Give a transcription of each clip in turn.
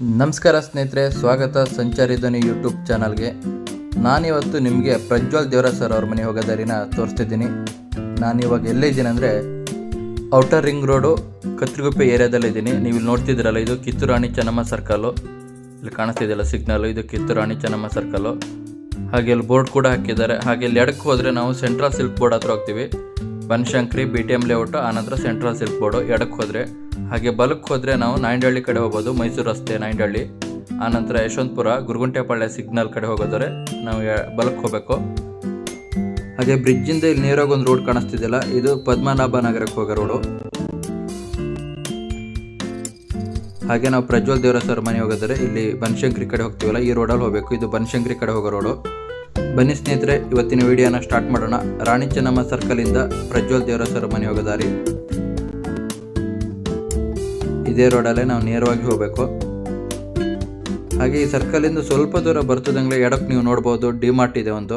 ನಮಸ್ಕಾರ ಸ್ನೇಹಿತರೆ, ಸ್ವಾಗತ ಸಂಚಾರಿ ಧ್ವನಿ ಯೂಟ್ಯೂಬ್ ಚಾನಲ್ಗೆ. ನಾನಿವತ್ತು ನಿಮಗೆ ಪ್ರಜ್ವಲ್ ದೇವರಾಜ್ ಸರ್ ಅವ್ರ ಮನೆ ಹೋಗೋ ದಾರಿನ ತೋರಿಸ್ತಿದ್ದೀನಿ. ನಾನಿವಾಗ ಎಲ್ಲಿದ್ದೀನಿ ಅಂದರೆ ಔಟರ್ ರಿಂಗ್ ರೋಡು ಕತ್ರಿಗುಪ್ಪೆ ಏರಿಯಾದಲ್ಲಿದ್ದೀನಿ ನೀವು ಇಲ್ಲಿ ನೋಡ್ತಿದ್ದೀರಲ್ಲ, ಇದು ಕಿತ್ತೂರಾಣಿ ಚೆನ್ನಮ್ಮ ಸರ್ಕಲ್ಲು ಇಲ್ಲಿ ಕಾಣಿಸ್ತಿದೆಯಲ್ಲ ಸಿಗ್ನಲ್ಲು ಇದು ಕಿತ್ತೂರಾಣಿ ಚೆನ್ನಮ್ಮ ಸರ್ಕಲ್ಲು ಹಾಗೆ ಇಲ್ಲಿ ಬೋರ್ಡ್ ಕೂಡ ಹಾಕಿದ್ದಾರೆ. ಹಾಗೆ ಇಲ್ಲಿ ಎಡಕ್ಕೆ ಹೋದರೆ ನಾವು ಸೆಂಟ್ರಲ್ ಸಿಲ್ಕ್ ಬೋರ್ಡ್ ಹತ್ರ ಹೋಗ್ತೀವಿ. Banashankari B T M layout ಆನಂತರ ಸೆಂಟ್ರಲ್ ಸಿಲ್ಕ್ ಬೋರ್ಡು ಎಡಕ್ಕೆ ಹೋದರೆ ಹಾಗೆ ಬಲಕ್ಕೆ ಹೋದರೆ ನಾವು ನಾಯಂಡಹಳ್ಳಿ ಕಡೆ ಹೋಗ್ಬೋದು, ಮೈಸೂರು ರಸ್ತೆ ನಾಯಂಡಹಳ್ಳಿ. ಆನಂತರ ಯಶವಂತಪುರ ಗುರುಗುಂಟೆಪಾಳ್ಯ ಸಿಗ್ನಲ್ ಕಡೆ ಹೋಗೋದರೆ ನಾವು ಬಲಕ್ಕೆ ಹೋಗಬೇಕು. ಹಾಗೆ ಬ್ರಿಡ್ಜಿಂದ ಇಲ್ಲಿ ನೇರೋಗೊಂದು ರೋಡ್ ಕಾಣಿಸ್ತಿದೆಯಲ್ಲ, ಇದು ಪದ್ಮನಾಭ ನಗರಕ್ಕೆ ಹೋಗೋ ರೋಡು. ಹಾಗೆ ನಾವು ಪ್ರಜ್ವಲ್ ದೇವರ ಸರ್ ಮನೆ ಹೋಗೋದರೆ ಇಲ್ಲಿ ಬನಶಂಕರಿ ಕಡೆ ಹೋಗ್ತೀವಲ್ಲ, ಈ ರೋಡಲ್ಲಿ ಹೋಗಬೇಕು. ಇದು ಬನಶಂಕರಿ ಕಡೆ ಹೋಗೋ ರೋಡು. ಬನ್ನಿ ಸ್ನೇಹಿತರೆ, ಇವತ್ತಿನ ವಿಡಿಯೋನ ಸ್ಟಾರ್ಟ್ ಮಾಡೋಣ. ರಾಣಿ ಚೆನ್ನಮ್ಮ ಸರ್ಕಲಿಂದ ಪ್ರಜ್ವಲ್ ದೇವರ ಸರ್ ಮನೆ ಹೋಗೋ ದಾರಿ. ಇದೇ ರೋಡಲ್ಲೇ ನಾವು ನೇರವಾಗಿ ಹೋಗಬೇಕು. ಹಾಗೆ ಈ ಸರ್ಕಲಿಂದ ಸ್ವಲ್ಪ ದೂರ ಬರ್ತದಂಗೆ ಎಡಕ್ಕೆ ನೀವು ನೋಡ್ಬೋದು ಡಿಮಾರ್ಟ್ ಇದೆ ಒಂದು.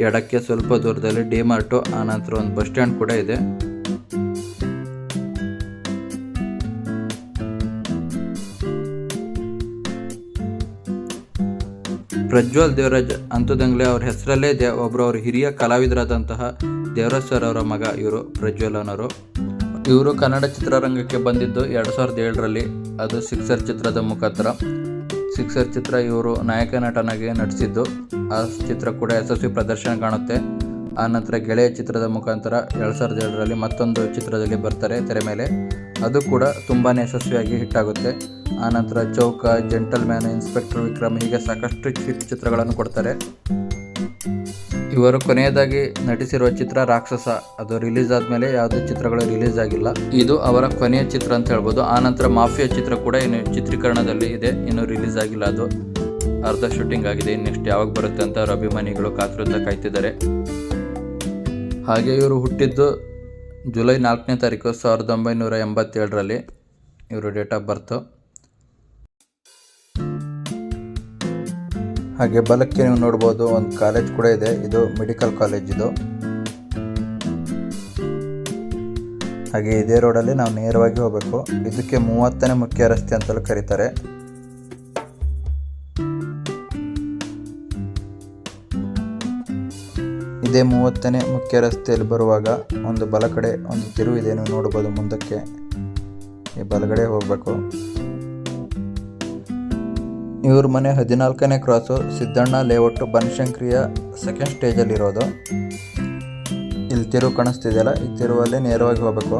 ಎಡಕ್ಕೆ ಸ್ವಲ್ಪ ದೂರದಲ್ಲಿ ಡಿಮಾರ್ಟು ಆನಂತರ ಒಂದು ಬಸ್ ಸ್ಟ್ಯಾಂಡ್ ಕೂಡ ಇದೆ. ಪ್ರಜ್ವಲ್ ದೇವರಾಜ್ ಅಂತದಂಗ್ಲೆ ಅವ್ರ ಹೆಸರಲ್ಲೇ ಇದೆ. ಒಬ್ಬರು ಅವ್ರ ಹಿರಿಯ ಕಲಾವಿದರಾದಂತಹ ದೇವರಾಜ್ ಅವರ ಮಗ ಇವರು ಪ್ರಜ್ವಲ್ ಅನ್ನೋರು ಇವರು ಕನ್ನಡ ಚಿತ್ರರಂಗಕ್ಕೆ ಬಂದಿದ್ದು ಎರಡು ಸಾವಿರದ ಏಳರಲ್ಲಿ. ಅದು ಸಿಕ್ಸರ್ ಚಿತ್ರದ ಮುಖಾಂತರ. ಸಿಕ್ಸರ್ ಚಿತ್ರ ಇವರು ನಾಯಕ ನಟನಾಗಿ ನಟಿಸಿದ್ದು. ಆ ಚಿತ್ರ ಕೂಡ ಯಶಸ್ವಿ ಪ್ರದರ್ಶನ ಕಾಣುತ್ತೆ. ಆ ನಂತರ ಗೆಳೆಯ ಚಿತ್ರದ ಮುಖಾಂತರ ಎರಡು ಸಾವಿರದ ಏಳರಲ್ಲಿ ಮತ್ತೊಂದು ಚಿತ್ರದಲ್ಲಿ ಬರ್ತಾರೆ ತೆರೆ ಮೇಲೆ. ಅದು ಕೂಡ ತುಂಬಾ ಯಶಸ್ವಿಯಾಗಿ ಹಿಟ್ ಆಗುತ್ತೆ. ಆನಂತರ Chowka gentleman inspector Vikram ಹೀಗೆ ಸಾಕಷ್ಟು ಚಿತ್ರಗಳನ್ನು ಕೊಡ್ತಾರೆ. ಇವರು ಕೊನೆಯದಾಗಿ ನಟಿಸಿರುವ ಚಿತ್ರ ರಾಕ್ಷಸ. ಅದು ರಿಲೀಸ್ ಆದಮೇಲೆ ಯಾವುದೇ ಚಿತ್ರಗಳು ರಿಲೀಸ್ ಆಗಿಲ್ಲ. ಇದು ಅವರ ಕೊನೆಯ ಚಿತ್ರ ಅಂತ ಹೇಳ್ಬೋದು. ಆನಂತರ ಮಾಫಿಯಾ ಚಿತ್ರ ಕೂಡ ಇನ್ನು ಚಿತ್ರೀಕರಣದಲ್ಲಿ ಇದೆ. ಇನ್ನು ರಿಲೀಸ್ ಆಗಿಲ್ಲ ಅದು. ಅರ್ಧ ಶೂಟಿಂಗ್ ಆಗಿದೆ. ನೆಕ್ಸ್ಟ್ ಯಾವಾಗ ಬರುತ್ತೆ ಅಂತ ಅವರು ಅಭಿಮಾನಿಗಳು ಕಾತುರದಿಂದ ಕಾಯ್ತಿದ್ದಾರೆ. ಹಾಗೆ ಇವರು ಹುಟ್ಟಿದ್ದು ಜುಲೈ ನಾಲ್ಕನೇ ತಾರೀಕು ಸಾವಿರದ ಒಂಬೈನೂರ ಎಂಬತ್ತೇಳರಲ್ಲಿ. ಇವರು ಡೇಟ್ ಆಫ್ ಬರ್ತು ಹಾಗೆ ಬಲಕ್ಕೆ ನೀವು ನೋಡ್ಬೋದು ಒಂದು ಕಾಲೇಜ್ ಕೂಡ ಇದೆ. ಇದು ಮೆಡಿಕಲ್ ಕಾಲೇಜ್ ಇದು. ಹಾಗೆ ಇದೇ ರೋಡಲ್ಲಿ ನಾವು ನೇರವಾಗಿ ಹೋಗಬೇಕು. ಇದಕ್ಕೆ ಮೂವತ್ತನೇ ಮುಖ್ಯ ರಸ್ತೆ ಅಂತಲೂ ಕರೀತಾರೆ. ಇದೇ ಮೂವತ್ತನೇ ಮುಖ್ಯ ರಸ್ತೆಯಲ್ಲಿ ಬರುವಾಗ ಒಂದು ಬಲ ಕಡೆ ಒಂದು ತಿರುವು ಇದೆ. ನೀವು ನೋಡ್ಬೋದು ಮುಂದಕ್ಕೆ. ಈ ಬಲಗಡೆ ಹೋಗಬೇಕು. ಇವ್ರ ಮನೆ ಹದಿನಾಲ್ಕನೇ ಕ್ರಾಸು ಸಿದ್ದಣ್ಣ ಲೇಔಟ್ ಬನಶಂಕ್ರಿಯ ಸೆಕೆಂಡ್ ಸ್ಟೇಜಲ್ಲಿರೋದು ಇಲ್ಲಿ ತಿರುವು ಕಾಣಿಸ್ತಿದೆಯಲ್ಲ, ಈ ತಿರುವಲ್ಲಿ ನೇರವಾಗಿ ಹೋಗಬೇಕು.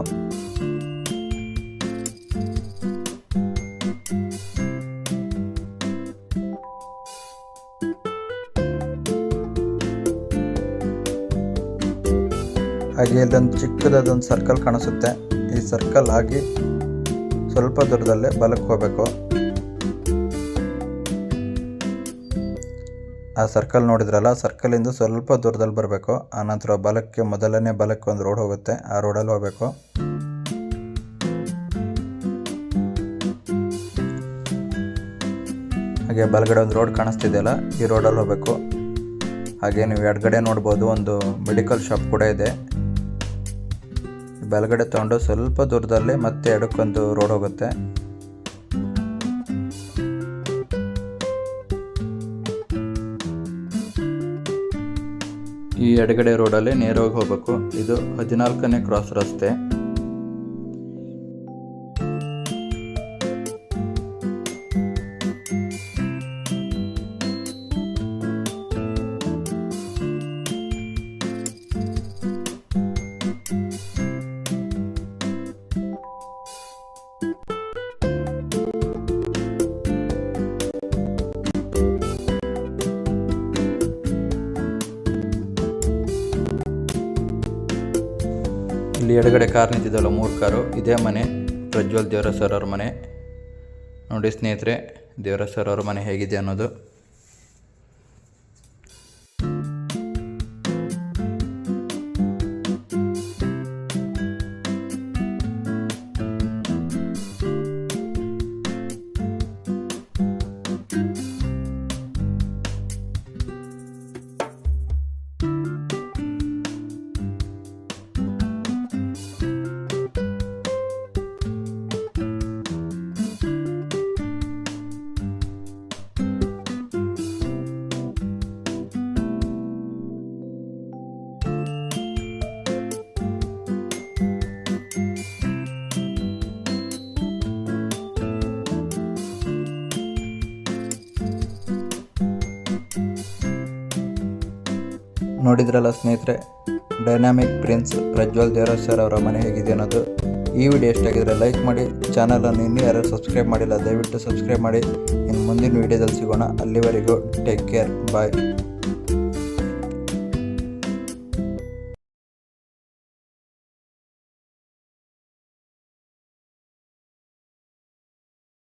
ಹಾಗೆ ಇಲ್ಲೊಂದು ಚಿಕ್ಕದಾದೊಂದು ಸರ್ಕಲ್ ಕಾಣಿಸುತ್ತೆ. ಈ ಸರ್ಕಲ್ ಆಗಿ ಸ್ವಲ್ಪ ದೂರದಲ್ಲೇ ಬಲಕ್ಕೆ ಹೋಗಬೇಕು. ಆ ಸರ್ಕಲ್ ನೋಡಿದ್ರಲ್ಲ ಸರ್ಕಲಿಂದ ಸ್ವಲ್ಪ ದೂರದಲ್ಲಿ ಬರಬೇಕು. ಆನಂತರ ಬಲಕ್ಕೆ, ಮೊದಲನೇ ಬಲಕ್ಕೆ ಒಂದು ರೋಡ್ ಹೋಗುತ್ತೆ. ಆ ರೋಡಲ್ಲಿ ಹೋಗಬೇಕು. ಹಾಗೆ ಬಲಗಡೆ ಒಂದು ರೋಡ್ ಕಾಣಿಸ್ತಿದೆಯಲ್ಲ, ಈ ರೋಡಲ್ಲಿ ಹೋಗಬೇಕು. ಹಾಗೆ ನೀವು ಎಡಗಡೆ ನೋಡ್ಬೋದು, ಒಂದು ಮೆಡಿಕಲ್ ಶಾಪ್ ಕೂಡ ಇದೆ. ಬಲಗಡೆ ತಗೊಂಡು ಸ್ವಲ್ಪ ದೂರದಲ್ಲಿ ಮತ್ತೆ ಎಡಕ್ಕೊಂದು ರೋಡ್ ಹೋಗುತ್ತೆ. ಈ ಎಡಗಡೆ ರೋಡಲ್ಲಿ ನೇರವಾಗಿ ಹೋಗಬೇಕು. ಇದು ಹದಿನಾಲ್ಕನೇ ಕ್ರಾಸ್ ರಸ್ತೆ. ಇಲ್ಲಿ ಎಡಗಡೆ ಕಾರ್ ನಿಂತಿದ್ದಲ್ಲ ಮೂರು ಕಾರು, ಇದೇ ಮನೆ, ಪ್ರಜ್ವಲ್ ದೇವರ ಸರ್ ಅವ್ರ ಮನೆ. ನೋಡಿ ಸ್ನೇಹಿತರೆ ದೇವರ ಸರ್ ಅವ್ರ ಮನೆ ಹೇಗಿದೆ ಅನ್ನೋದು. ನೋಡಿದ್ರಲ್ಲ ಸ್ನೇಹಿತರೆ? Dynamic prince Prajwal Devaraj sir ಅವರ ಮನೆ ಹೇಗಿದೆ ಅನ್ನೋದು. ಈ ವಿಡಿಯೋ ಎಷ್ಟಾಗಿದ್ರೆ ಲೈಕ್ ಮಾಡಿ ಚಾನಲನ್ನು ಇನ್ನೂ ಯಾರು ಸಬ್ಸ್ಕ್ರೈಬ್ ಮಾಡಿಲ್ಲ, ದಯವಿಟ್ಟು ಸಬ್ಸ್ಕ್ರೈಬ್ ಮಾಡಿ. ಇನ್ನು ಮುಂದಿನ ವಿಡಿಯೋದಲ್ಲಿ ಸಿಗೋಣ. ಅಲ್ಲಿವರೆಗೂ ಟೇಕ್ ಕೇರ್ ಬಾಯ್